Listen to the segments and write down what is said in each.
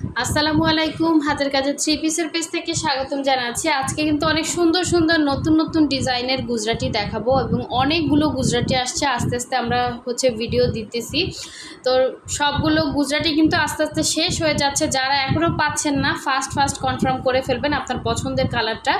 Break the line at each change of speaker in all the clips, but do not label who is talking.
আসসালামু আলাইকুম, হাতের কাজের থ্রি পিসের পেজ থেকে স্বাগতম জানাচ্ছি। আজকে কিন্তু অনেক সুন্দর সুন্দর, নতুন নতুন ডিজাইনের গুজরাটি দেখাবো এবং অনেকগুলো গুজরাটি আসছে, আস্তে আস্তে আমরা হচ্ছে ভিডিও দিতেছি। তো সবগুলো গুজরাটি কিন্তু আস্তে আস্তে শেষ হয়ে যাচ্ছে। যারা এখনও পাচ্ছেন না ফাস্ট ফাস্ট কনফার্ম করে ফেলবেন আপনার পছন্দের কালারটা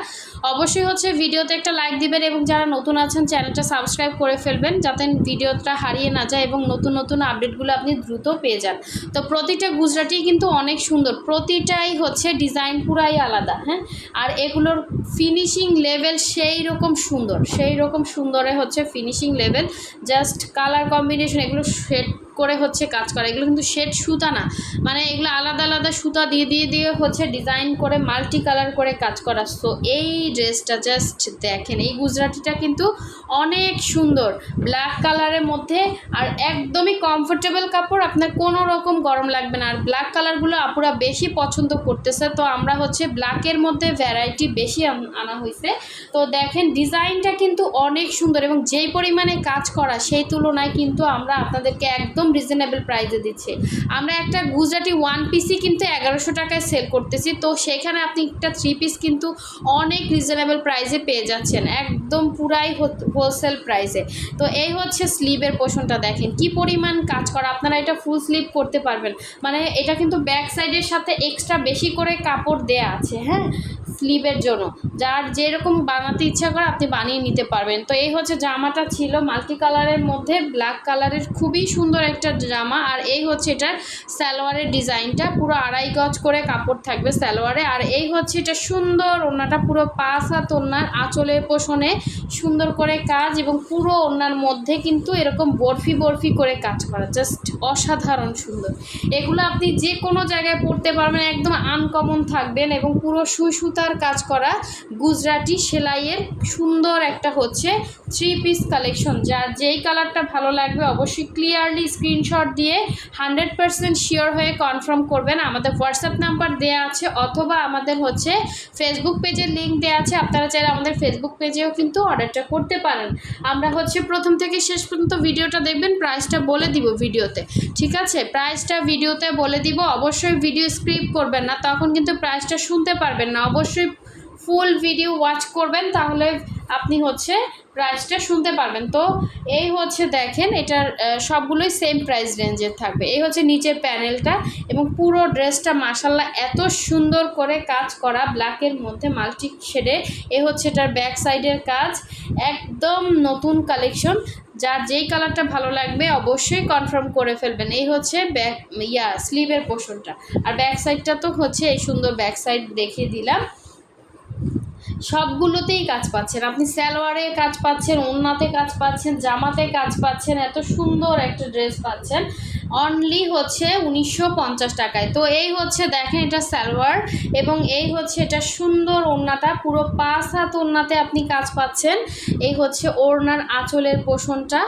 অবশ্যই হচ্ছে ভিডিওতে একটা লাইক দিবেন এবং যারা নতুন আছেন চ্যানেলটা সাবস্ক্রাইব করে ফেলবেন, যাতে ভিডিওটা হারিয়ে না যায় এবং নতুন নতুন আপডেটগুলো আপনি দ্রুত পেয়ে যান। তো প্রতিটা গুজরাটি কিন্তু অনেক সুন্দর। প্রতিটাই হচ্ছে ডিজাইন পুরাই আলাদা হ্যাঁ? আর এগুলোর ফিনিশিং লেভেল সেই রকম সুন্দর সেই রকম সুন্দরে হচ্ছে finishing level just colour combination এগুলো শেড করে হচ্ছে কাজ করা। এগুলো কিন্তু শেড সুতা না। মানে এগুলো আলাদা আলাদা সুতা দিয়ে দিয়ে দিয়ে হচ্ছে ডিজাইন করে মাল্টি কালার করে কাজ করা। সো এই ড্রেসটা জাস্ট দেখেন, এই গুজরাটিটা কিন্তু অনেক সুন্দর। ব্ল্যাক কালারের মধ্যে আর একদমই কমফোর্টেবল কাপড়, আপনার কোনো রকম গরম লাগবে না। আর ব্ল্যাক কালারগুলো আপুরা বেশি পছন্দ করতেছে। তো আমরা হচ্ছে ব্ল্যাকের মধ্যে ভ্যারাইটি বেশি আন- হয়েছে তো দেখেন ডিজাইনটা কিন্তু অনেক সুন্দর এবং যেই পরিমাণে কাজ করা, সেই তুলনায় কিন্তু আমরা আপনাদেরকে একদম রিজনেবল প্রাইসে দিচ্ছে। আমরা একটা গুজরাটি ওয়ান পিসই কিন্তু এগারোশো টাকায় সেল করতেছি, তো সেখানে আপনি একটা থ্রি পিস কিন্তু অনেক রিজনেবল প্রাইসে পেয়ে যাচ্ছেন, একদম পুরাই হোলসেল প্রাইসে তো এই হচ্ছে স্লিভের পোষণটা দেখেন, কি পরিমাণ কাজ করা, আপনারা এটা ফুল স্লিভ করতে পারবেন। মানে এটা কিন্তু ব্যাক সাইডের সাথে এক্সট্রা বেশি করে কাপড় দেয়া আছে হ্যাঁ? স্লিভের জন্য। যার যেরকম বানাতে ইচ্ছা করে আপনি বানিয়ে নিতে পারবেন। তো এই হচ্ছে জামাটা ছিল মাল্টি কালারের মধ্যে ব্ল্যাক কালারের খুবই সুন্দর একটা জামা আর এই হচ্ছে এটার সালোয়ারের ডিজাইনটা। পুরো আড়াই গজ করে কাপড় থাকবে সালোয়ারে। আর এই হচ্ছে এটা সুন্দর ওড়নাটা, পুরো পাঁচ হাত ওনার আঁচলের পোষণে সুন্দর করে কাজ এবং পুরো ওড়নার মধ্যে কিন্তু এরকম বরফি বরফি করে কাজ করা জাস্ট অসাধারণ সুন্দর। এগুলো আপনি যে কোনো জায়গায় পরতে পারবেন, একদম আনকমন থাকবেন এবং পুরো সুই সুতার কাজ করা গুজরাটি সেলাইয়ের সুন্দর একটা হচ্ছে থ্রি পিস কালেকশন যার যেই কালারটা ভালো লাগবে অবশ্যই ক্লিয়ারলি স্ক্রিনশট দিয়ে হান্ড্রেড পারসেন্ট শিওর হয়ে কনফার্ম করবেন। আমাদের হোয়াটসঅ্যাপ নাম্বার দেওয়া আছে অথবা আমাদের হচ্ছে ফেসবুক পেজের লিঙ্ক দেওয়া আছে। আপনারা চাইলে আমাদের ফেসবুক পেজেও কিন্তু অর্ডারটা করতে পারেন। আমরা হচ্ছে প্রথম থেকে শেষ পর্যন্ত ভিডিওটা দেখবেন প্রাইসটা বলে দিব ভিডিওতে। ঠিক আছে? প্রাইসটা ভিডিওতে বলে দিব। অবশ্যই ভিডিও স্ক্রিপ করবেন না, তখন কিন্তু প্রাইসটা শুনতে পারবেন না। অবশ্যই ফুল ভিডিও ওয়াচ করবেন, তাহলে আপনি হচ্ছে প্রাইসটা শুনতে পারবেন। তো এই হচ্ছে দেখেন, এটার সবগুলোই সেম প্রাইস রেঞ্জের থাকবে। এই হচ্ছে নিচের প্যানেলটা এবং পুরো ড্রেসটা মাসাল্লাহ এত সুন্দর করে কাজ করা ব্ল্যাকের মধ্যে মাল্টি শেডে এ হচ্ছে এটার ব্যাক সাইডের কাজ, একদম নতুন কালেকশন যার যেই কালারটা ভালো লাগবে অবশ্যই কনফার্ম করে ফেলবেন। এই হচ্ছে ব্যাক ইয়া স্লিভের পোর্শনটা আর ব্যাক সাইডটা তো হচ্ছে এই সুন্দর ব্যাক সাইড দেখিয়ে দিলাম। সবগুলোতেই কাজ পাচ্ছেন। আপনি সালোয়ারে কাজ পাচ্ছেন ওড়নাতে কাজ পাচ্ছেন, জামাতে কাজ পাচ্ছেন, এত সুন্দর একটা ড্রেস পাচ্ছেন। অনলি হচ্ছে উনিশশো পঞ্চাশ টাকায়। তো এই হচ্ছে দেখেন এটা সালোয়ার এবং এই হচ্ছে এটা সুন্দর ওড়নাটা পুরো পাঁচ হাত ওড়নাতে আপনি কাজ পাচ্ছেন। এই হচ্ছে ওড়নার আঁচলের পোষণটা।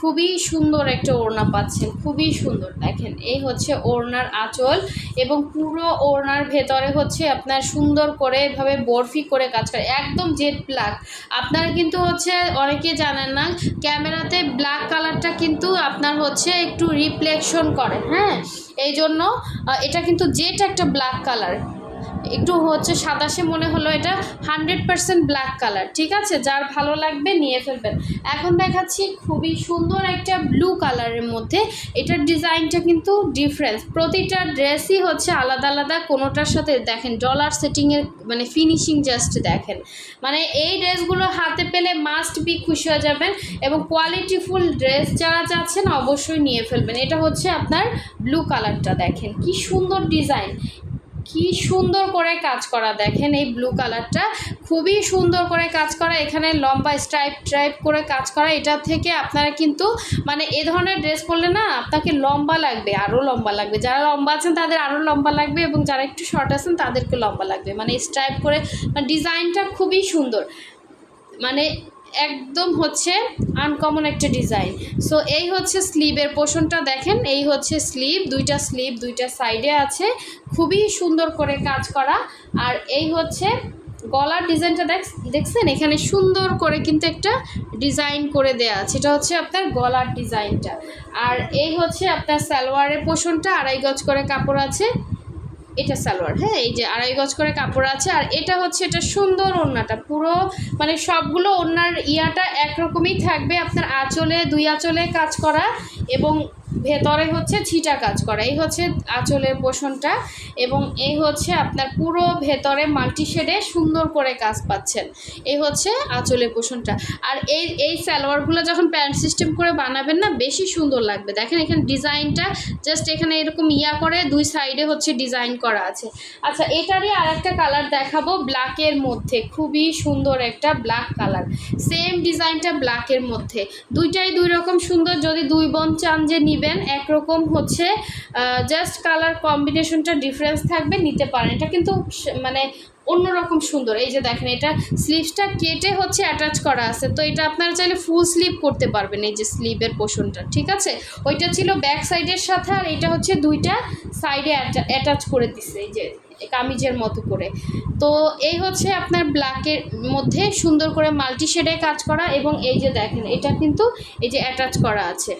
খুবই সুন্দর একটা ওড়না পাচ্ছেন, খুবই সুন্দর। দেখেন, এই হচ্ছে ওড়নার আঁচল এবং পুরো ওড়নার ভেতরে হচ্ছে আপনার সুন্দর করে এভাবে বরফি করে কাজ করে, একদম জেড ব্ল্যাক আপনারা কিন্তু হচ্ছে অনেকে জানেন না, ক্যামেরাতে ব্ল্যাক কালারটা কিন্তু আপনার হচ্ছে একটু রিফ্লেকশন করে হ্যাঁ? এই জন্য এটা কিন্তু জেট একটা ব্ল্যাক কালার একটু হচ্ছে সাদাসে মনে হলো এটা হান্ড্রেড পার্সেন্ট ব্ল্যাক কালার ঠিক আছে? যার ভালো লাগবে নিয়ে ফেলবেন। এখন দেখাচ্ছি খুবই সুন্দর একটা ব্লু কালারের মধ্যে। এটার ডিজাইনটা কিন্তু ডিফারেন্স প্রতিটা ড্রেসই হচ্ছে আলাদা আলাদা, কোনোটার সাথে দেখেন ডলার সেটিংয়ের মানে ফিনিশিং জাস্ট দেখেন। মানে এই ড্রেসগুলো হাতে পেলে মাস্ট বি খুশি হয়ে যাবেন এবং কোয়ালিটিফুল ড্রেস যারা চাচ্ছেন অবশ্যই নিয়ে ফেলবেন। এটা হচ্ছে আপনার ব্লু কালারটা দেখেন। কি সুন্দর ডিজাইন কি সুন্দর করে কাজ করা, দেখেন এই ব্লু কালারটা খুবই সুন্দর করে কাজ করা, এখানে লম্বা স্ট্রাইপ ট্রাইপ করে কাজ করা। এটা থেকে আপনারা কিন্তু মানে এ ধরনের ড্রেস পরলে না, আপনাকে লম্বা লাগবে আরও লম্বা লাগবে। যারা লম্বা আছেন, তাদের আরও লম্বা লাগবে এবং যারা একটু শর্ট আছেন তাদেরকে লম্বা লাগবে। মানে স্ট্রাইপ করে মানে ডিজাইনটা খুবই সুন্দর। মানে একদম হচ্ছে আনকমন একটা ডিজাইন সো এই হচ্ছে স্লিভের পোর্শনটা দেখেন, এই হচ্ছে স্লিভ দুইটা স্লিভ দুইটা সাইডে আছে। খুবই সুন্দর করে কাজ করা। আর এই হচ্ছে গলার ডিজাইনটা দেখ, দেখছেন? এখানে সুন্দর করে কিন্তু একটা ডিজাইন করে দেয়া আছে। এটা হচ্ছে আপনার গলার ডিজাইনটা আর এই হচ্ছে আপনার সালোয়ারের পোষণটা, আড়াই গজ করে কাপড় আছে। এটা সালোয়ার। হ্যাঁ এই যে আড়াই গজ করে কাপড় আছে, আর এটা হচ্ছে এটা সুন্দর ওড়নাটা। পুরো মানে সবগুলো ওড়নার ইয়াটা একরকমই থাকবে আপনার আঁচলে, দুই আঁচলে কাজ করা এবং ভেতরে হচ্ছে ছিটা কাজ করা। এই হচ্ছে আঁচলের পোষণটা এবং এই হচ্ছে আপনার পুরো ভেতরে মাল্টি শেডে সুন্দর করে কাজ পাচ্ছেন। এই হচ্ছে আঁচলের পোষণটা। আর এই এই সালোয়ারগুলো যখন প্যান্ট সিস্টেম করে বানাবেন না, বেশি সুন্দর লাগবে। দেখেন এখানে ডিজাইনটা জাস্ট এখানে এরকম ইয়া করে দুই সাইডে হচ্ছে ডিজাইন করা আছে। আচ্ছা এটারই আর একটা কালার দেখাবো ব্ল্যাকের মধ্যে। খুবই সুন্দর একটা ব্ল্যাক কালার। সেম ডিজাইনটা ব্ল্যাকের মধ্যে। দুইটাই দুই রকম সুন্দর। যদি দুই বোন চান যে নিবেন একরকম হচ্ছে জাস্ট কালার কম্বিনেশনটা ডিফারেন্স থাকবে, নিতে পারেন। এটা কিন্তু মানে অন্যরকম সুন্দর। এই যে দেখেন, এটা স্লিভসটা কেটে হচ্ছে অ্যাটাচ করা আছে। তো এটা আপনারা চাইলে ফুল স্লিভ করতে পারবেন এই যে স্লিভের পোষণটা ঠিক আছে? ওইটা ছিল ব্যাক সাইডের সাথে, আর এটা হচ্ছে দুইটা সাইডে অ্যাটাচ করে দিচ্ছে এই যে কামিজের মতো করে। তো এই হচ্ছে আপনার ব্ল্যাকের মধ্যে সুন্দর করে মাল্টি শেডে কাজ করা, এবং এই যে দেখেন, এটা কিন্তু এই যে অ্যাটাচ করা আছে।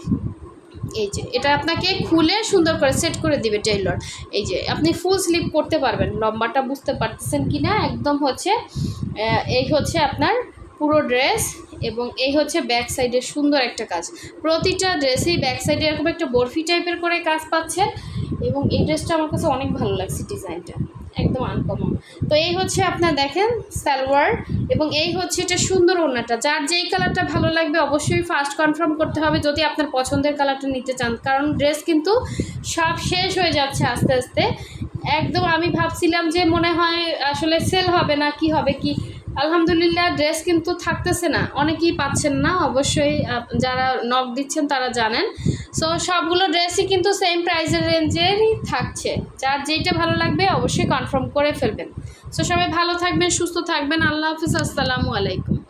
এই যে, এটা আপনাকে খুলে সুন্দর করে সেট করে দিবে টেইলর এই যে, আপনি ফুল স্লিপ করতে পারবেন। লম্বাটা বুঝতে পারতেছেন কি না একদম হচ্ছে এই হচ্ছে আপনার পুরো ড্রেস এবং এই হচ্ছে ব্যাক সাইডের সুন্দর একটা কাজ। প্রতিটা ড্রেসেই ব্যাক সাইডে এরকম একটা বরফি টাইপের করে কাজ পাচ্ছেন এবং এই ড্রেসটা আমার কাছে অনেক ভালো লাগছে ডিজাইনটা একদম আনকমন তো এই হচ্ছে আপনার দেখেন সালোয়ার এবং এই হচ্ছে এটা সুন্দর ওনাটা যার যেই কালারটা ভালো লাগবে অবশ্যই ফার্স্ট কনফার্ম করতে হবে যদি আপনার পছন্দের কালারটা নিতে চান। কারণ ড্রেস কিন্তু সব শেষ হয়ে যাচ্ছে আস্তে আস্তে। একদম আমি ভাবছিলাম যে মনে হয় আসলে সেল হবে না, কি হবে, কি আলহামদুলিল্লাহ ড্রেস কিন্তু থাকতেছে না। অনেকেই পাচ্ছেন না, অবশ্যই যারা নক দিচ্ছেন তারা জানেন। সো সবগুলো ড্রেসই কিন্তু সেম প্রাইসের রেঞ্জেরই থাকছে। যার যেইটা ভালো লাগবে অবশ্যই কনফার্ম করে ফেলবেন। সো সবাই ভালো থাকবেন, সুস্থ থাকবেন। আল্লাহ হাফিজ, আসসালামু আলাইকুম।